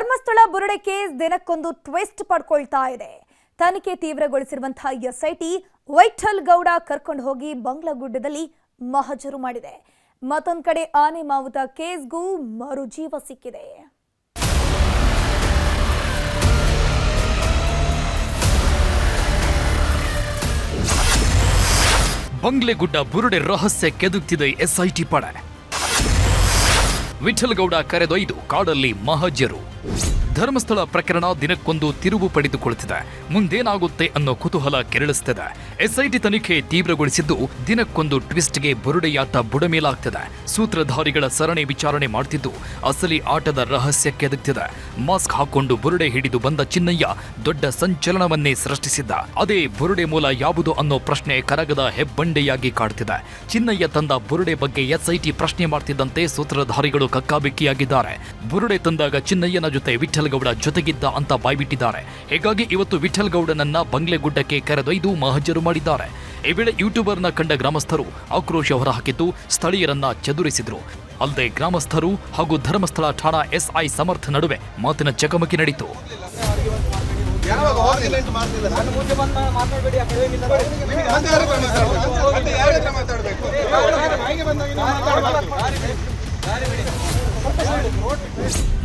ಧರ್ಮಸ್ಥಳ ಬುರುಡೆ case ದಿನಕ್ಕೊಂದು twist ಪಡ್ಕೊಳ್ತಾ ಇದೆ. ತನಿಖೆ ತೀವ್ರಗೊಳಿಸಿರುವಂತಹ ಎಸ್ಐಟಿ ವೈಠಲ್ ಗೌಡ ಕರ್ಕೊಂಡು ಹೋಗಿ ಬಂಗ್ಲಗುಡ್ಡದಲ್ಲಿ ಮಹಜರು ಮಾಡಿದೆ. ಮತ್ತೊಂದು ಕಡೆ ಆನೆ ಮಾವುತ ಕೇಸ್ಗೂ ಮರುಜೀವ ಸಿಕ್ಕಿದೆ. ಬಂಗ್ಲೆಗುಡ್ಡ ಬುರುಡೆ ರಹಸ್ಯ ಕೆದುಕ್ತಿದೆ ಎಸ್ಐಟಿ ಪಡೆ. ವಿಠಲ್ಗೌಡ ಕರೆದೊಯ್ದು ಕಾಡಲ್ಲಿ ಮಹಜರು. you ಧರ್ಮಸ್ಥಳ ಪ್ರಕರಣ ದಿನಕ್ಕೊಂದು ತಿರುವು ಪಡೆದುಕೊಳ್ಳುತ್ತಿದೆ. ಮುಂದೇನಾಗುತ್ತೆ ಅನ್ನೋ ಕುತೂಹಲ ಕೆರಳಿಸುತ್ತಿದೆ ಎಸ್ಐಟಿ ತನಿಖೆ ತೀವ್ರಗೊಳಿಸಿದ್ದು ದಿನಕ್ಕೊಂದು ಟ್ವಿಸ್ಟ್ಗೆ ಬುರುಡೆಯಾಟ ಬುಡಮೇಲಾಗ್ತಿದೆ. ಸೂತ್ರಧಾರಿಗಳ ಸರಣಿ ವಿಚಾರಣೆ ಮಾಡ್ತಿದ್ದು ಅಸಲಿ ಆಟದ ರಹಸ್ಯ ಕೆದಕ್ತಿದೆ ಮಾಸ್ಕ್ ಹಾಕೊಂಡು ಬುರುಡೆ ಹಿಡಿದು ಬಂದ ಚಿನ್ನಯ್ಯ ದೊಡ್ಡ ಸಂಚಲನವನ್ನೇ ಸೃಷ್ಟಿಸಿದ್ದ. ಅದೇ ಬುರುಡೆ ಮೂಲ ಯಾವುದು ಅನ್ನೋ ಪ್ರಶ್ನೆ ಕರಗದ ಹೆಬ್ಬಂಡೆಯಾಗಿ ಕಾಡ್ತಿದೆ. ಚಿನ್ನಯ್ಯ ತಂದ ಬುರುಡೆ ಬಗ್ಗೆ ಎಸ್ಐಟಿ ಪ್ರಶ್ನೆ ಮಾಡ್ತಿದ್ದಂತೆ ಸೂತ್ರಧಾರಿಗಳು ಕಕ್ಕಾಬಿಕ್ಕಿಯಾಗಿದ್ದಾರೆ. ಬುರುಡೆ ತಂದಾಗ ಚಿನ್ನಯ್ಯನ ಜೊತೆ ವಿಠಲ್ಗೌಡ ಜೊತೆಗಿದ್ದ ಅಂತ ಬಾಯ್ಬಿಟ್ಟಿದ್ದಾರೆ ಹೀಗಾಗಿ ಇವತ್ತು ವಿಠಲ್ಗೌಡನನ್ನ ಬಂಗ್ಲೆಗುಡ್ಡಕ್ಕೆ ಕರೆದೊಯ್ದು ಮಹಜರು ಮಾಡಿದ್ದಾರೆ ಈ ವೇಳೆ ಯೂಟ್ಯೂಬರ್ನ ಕಂಡ ಗ್ರಾಮಸ್ಥರು ಆಕ್ರೋಶ ಹೊರಹಾಕಿದ್ದು ಸ್ಥಳೀಯರನ್ನ ಚದುರಿಸಿದ್ರು ಅಲ್ಲದೆ ಗ್ರಾಮಸ್ಥರು ಹಾಗೂ ಧರ್ಮಸ್ಥಳ ಠಾಣಾ ಎಸ್ಐ ಸಮರ್ಥ ನಡುವೆ ಮಾತಿನ ಚಕಮಕಿ ನಡೆಯಿತು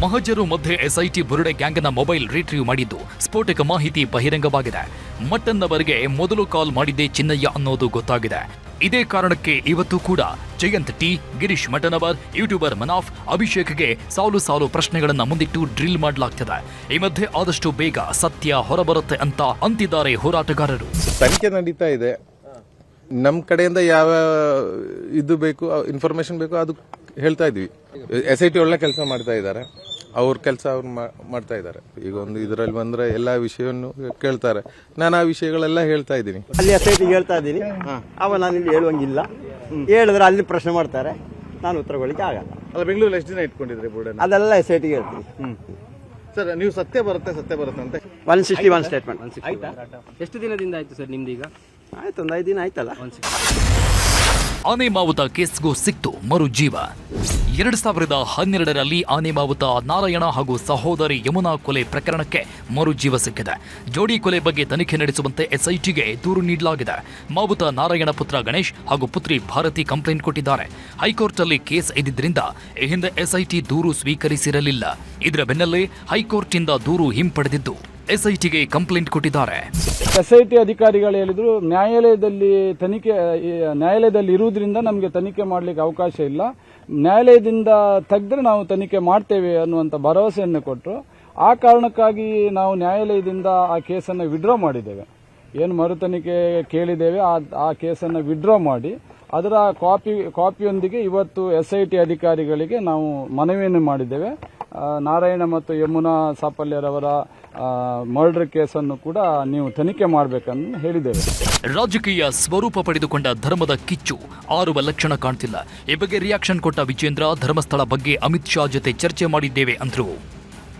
ಮಹಜರು ಮಧ್ಯೆ ಎಸ್ಐಟಿ ಬುರುಡೆ ಗ್ಯಾಂಗ್ನ ಮೊಬೈಲ್ ರಿಟ್ರೀವ್ ಮಾಡಿದ್ದು ಸ್ಫೋಟಕ ಮಾಹಿತಿ ಬಹಿರಂಗವಾಗಿದೆ. ಮಟ್ಟನ್ನವರಿಗೆ ಮೊದಲು ಕಾಲ್ ಮಾಡಿದ್ದೇ ಚಿನ್ನಯ್ಯ ಅನ್ನೋದು ಗೊತ್ತಾಗಿದೆ. ಇದೇ ಕಾರಣಕ್ಕೆ ಇವತ್ತು ಕೂಡ ಜಯಂತ್ ಟಿ, ಗಿರೀಶ್ ಮಟನವರ್ ಯೂಟ್ಯೂಬರ್ ಮನಾಫ್, ಅಭಿಷೇಕ್ಗೆ ಸಾಲು ಸಾಲು ಪ್ರಶ್ನೆಗಳನ್ನು ಮುಂದಿಟ್ಟು ಡ್ರಿಲ್ ಮಾಡಲಾಗ್ತದೆ. ಈ ಮಧ್ಯೆ ಆದಷ್ಟು ಬೇಗ ಸತ್ಯ ಹೊರಬರುತ್ತೆ ಅಂತ ಅಂತಿದ್ದಾರೆ ಹೋರಾಟಗಾರರು. ತನಿಖೆ ನಡೀತಾ ಇದೆ. ನಮ್ಮ ಕಡೆಯಿಂದ ಯಾವ ಇದು ಬೇಕು ಇನ್ಫಾರ್ಮೇಶನ್ ಬೇಕು, ಅದು ಹೇಳ್ತಾ ಇದ್ವಿ. ಎಸ್ ಐ ಟಿ ಒಳ್ಳೆ ಕೆಲಸ ಮಾಡ್ತಾ ಇದ್ದಾರೆ ಅವ್ರ ಕೆಲಸ ಅವ್ರು ಮಾ- ಮಾಡ್ತಾ ಇದ್ದಾರೆ ಈಗ ಒಂದು ಇದರಲ್ಲಿ ಬಂದ್ರೆ ಎಲ್ಲಾ ವಿಷಯವನ್ನು ಕೇಳ್ತಾರೆ. ನಾನು ಆ ವಿಷಯಗಳೆಲ್ಲ ಹೇಳ್ತಾ ಇದ್ದೀನಿ. ಅಲ್ಲಿ ಎಸ್ ಐ ಟಿ ಹೇಳ್ತಾ ಇದ್ದೀನಿ. ಅವ ನಾನು ಇಲ್ಲಿ ಹೇಳುವಂಗಿಲ್ಲ. ಹೇಳಿದ್ರೆ ಅಲ್ಲಿ ಪ್ರಶ್ನೆ ಮಾಡ್ತಾರೆ. ನಾನು ಉತ್ತರ ಕೊಡಲಿಕ್ಕೆ ಆಗಲ್ಲ. ಅಲ್ಲ ಬೆಂಗಳೂರಲ್ಲಿ ಎಷ್ಟು ದಿನ ಇಟ್ಕೊಂಡಿದ್ರಿ ಬೋರ್ಡ್ ಅದೆಲ್ಲ ಎಸ್ ಐ ಟಿಗೆ ಹೇಳ್ತೀನಿ. ಸರ್ ನೀವು ಸತ್ಯ ಬರುತ್ತೆ ಸತ್ಯ ಬರುತ್ತೆ ಅಂತ. ಒನ್ ಸಿಕ್ಸ್ಟಿ ಒನ್ ಸ್ಟೇಟ್ಮೆಂಟ್ ಆಯ್ತಾ? ಎಷ್ಟು ದಿನದಿಂದ ಆಯ್ತು ಸರ್ ನಿಮ್ದು ಈಗ ಆಯ್ತು ಒಂದು ಐದು ದಿನ ಆಯ್ತಲ್ಲ. ಆನೆ ಮಾವುತ ಕೇಸ್ಗೂ ಸಿಕ್ತು ಮರು ಜೀವ ಎರಡ್ ಸಾವಿರದ ಹನ್ನೆರಡರಲ್ಲಿ ಆನೆ ಮಾವುತ ನಾರಾಯಣ ಹಾಗೂ ಸಹೋದರಿ ಯಮುನಾ ಕೊಲೆ ಪ್ರಕರಣಕ್ಕೆ ಮರು ಜೀವ ಸಿಕ್ಕಿದೆ. ಜೋಡಿ ಕೊಲೆ ಬಗ್ಗೆ ತನಿಖೆ ನಡೆಸುವಂತೆ ಎಸ್ಐಟಿಗೆ ದೂರು ನೀಡಲಾಗಿದೆ. ಮಾವುತ ನಾರಾಯಣ ಪುತ್ರ ಗಣೇಶ್ ಹಾಗೂ ಪುತ್ರಿ ಭಾರತಿ ಕಂಪ್ಲೇಂಟ್ ಕೊಟ್ಟಿದ್ದಾರೆ. ಹೈಕೋರ್ಟ್ನಲ್ಲಿ ಕೇಸ್ ಇದ್ದಿದ್ದರಿಂದ ಈ ಹಿಂದೆ ಎಸ್ಐಟಿ ದೂರು ಸ್ವೀಕರಿಸಿರಲಿಲ್ಲ. ಇದರ ಬೆನ್ನಲ್ಲೇ ಹೈಕೋರ್ಟ್ನಿಂದ ದೂರು ಹಿಂಪಡೆದಿದ್ದು. ಎಸ್ಐಟಿಗೆ ಕಂಪ್ಲೇಂಟ್ ಕೊಟ್ಟಿದ್ದಾರೆ. ಎಸ್ ಐ ಟಿ ಅಧಿಕಾರಿಗಳು ಹೇಳಿದ್ರು, ನ್ಯಾಯಾಲಯದಲ್ಲಿ ತನಿಖೆ ನ್ಯಾಯಾಲಯದಲ್ಲಿ ಇರುವುದರಿಂದ ನಮಗೆ ತನಿಖೆ ಮಾಡಲಿಕ್ಕೆ ಅವಕಾಶ ಇಲ್ಲ. ನ್ಯಾಯಾಲಯದಿಂದ ತೆಗೆದ್ರೆ ನಾವು ತನಿಖೆ ಮಾಡ್ತೇವೆ ಅನ್ನುವಂಥ ಭರವಸೆಯನ್ನು ಕೊಟ್ಟರು ಆ ಕಾರಣಕ್ಕಾಗಿ ನಾವು ನ್ಯಾಯಾಲಯದಿಂದ ಆ ಕೇಸನ್ನು ವಿಡ್ರಾ ಮಾಡಿದ್ದೇವೆ. ಏನು ಮರು ತನಿಖೆ ಕೇಳಿದ್ದೇವೆ, ಆ ಆ ಕೇಸನ್ನು ವಿಡ್ರಾ ಮಾಡಿ. ಅದರ ಕಾಪಿ, ಕಾಪಿಯೊಂದಿಗೆ ಇವತ್ತು ಎಸ್ ಅಧಿಕಾರಿಗಳಿಗೆ ನಾವು ಮನವಿಯನ್ನು ಮಾಡಿದ್ದೇವೆ. ನಾರಾಯಣ ಮತ್ತು ಯಮುನಾ ಸಾಪಲ್ಯರವರ ಮರ್ಡರ್ ಕೇಸನ್ನು ಕೂಡ ನೀವು ತನಿಖೆ ಮಾಡಬೇಕನ್ನು ಹೇಳಿದ್ದೇವೆ. ರಾಜಕೀಯ ಸ್ವರೂಪ ಪಡೆದುಕೊಂಡ ಧರ್ಮದ ಕಿಚ್ಚು, ಆರುವ ಲಕ್ಷಣ ಕಾಣ್ತಿಲ್ಲ. ಈ ಬಗ್ಗೆ ರಿಯಾಕ್ಷನ್ ಕೊಟ್ಟ ವಿಜೇಂದ್ರ ಧರ್ಮಸ್ಥಳ ಬಗ್ಗೆ ಅಮಿತ್ ಶಾ ಜೊತೆ ಚರ್ಚೆ ಮಾಡಿದ್ದೇವೆ ಅಂದ್ರು.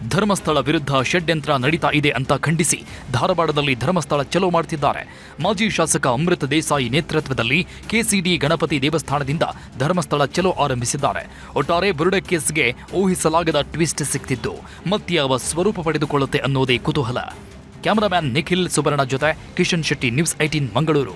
ಧರ್ಮಸ್ಥಳ ವಿರುದ್ಧ ಷಡ್ಯಂತ್ರ ನಡೀತಾ ಇದೆ ಅಂತ ಖಂಡಿಸಿ. ಧಾರವಾಡದಲ್ಲಿ ಧರ್ಮಸ್ಥಳ ಚಲೋ ಮಾಡುತ್ತಿದ್ದಾರೆ ಮಾಜಿ ಶಾಸಕ ಅಮೃತ ದೇಸಾಯಿ ನೇತೃತ್ವದಲ್ಲಿ ಕೆಸಿಡಿ ಗಣಪತಿ ದೇವಸ್ಥಾನದಿಂದ ಧರ್ಮಸ್ಥಳ ಚಲೋ ಆರಂಭಿಸಿದ್ದಾರೆ. ಒಟ್ಟಾರೆ ಬುರುಡೆ ಕೇಸ್ಗೆ ಊಹಿಸಲಾಗದ ಟ್ವಿಸ್ಟ್ ಸಿಕ್ತಿದ್ದು ಮತ್ಯಾವ ಸ್ವರೂಪ ಪಡೆದುಕೊಳ್ಳುತ್ತೆ ಅನ್ನೋದೇ ಕುತೂಹಲ. ಕ್ಯಾಮರಾಮ್ಯಾನ್ ನಿಖಿಲ್ ಸುಬರ್ಣ ಜೊತೆ ಕಿಶನ್ ಶೆಟ್ಟಿ ನ್ಯೂಸ್ ಐಟೀನ್ ಮಂಗಳೂರು.